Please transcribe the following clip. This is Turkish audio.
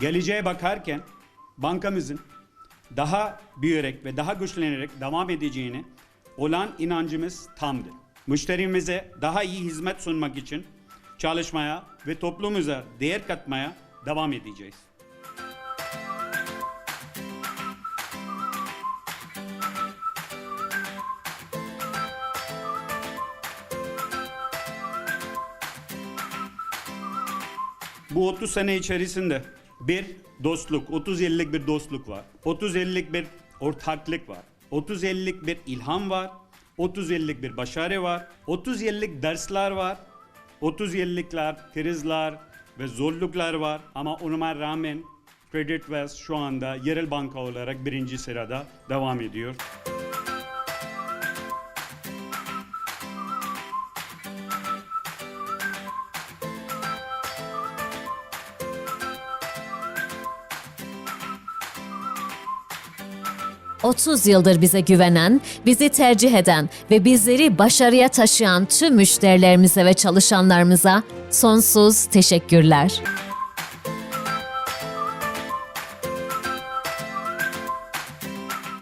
geleceğe bakarken bankamızın daha büyüyerek ve daha güçlenerek devam edeceğine olan inancımız tamdır. Müşterimize daha iyi hizmet sunmak için çalışmaya ve toplumumuza değer katmaya devam edeceğiz. Bu 30 sene içerisinde bir dostluk, 30 yıllık bir dostluk var. 30 yıllık bir ortaklık var. 30 yıllık bir ilham var. 30 yıllık bir başarı var. 30 yıllık dersler var. 30 yıllıklar, krizler ve zorluklar var. Ama ona rağmen Credit West şu anda yerel banka olarak birinci sırada devam ediyor. – 30 yıldır bize güvenen, bizi tercih eden ve bizleri başarıya taşıyan tüm müşterilerimize ve çalışanlarımıza sonsuz teşekkürler.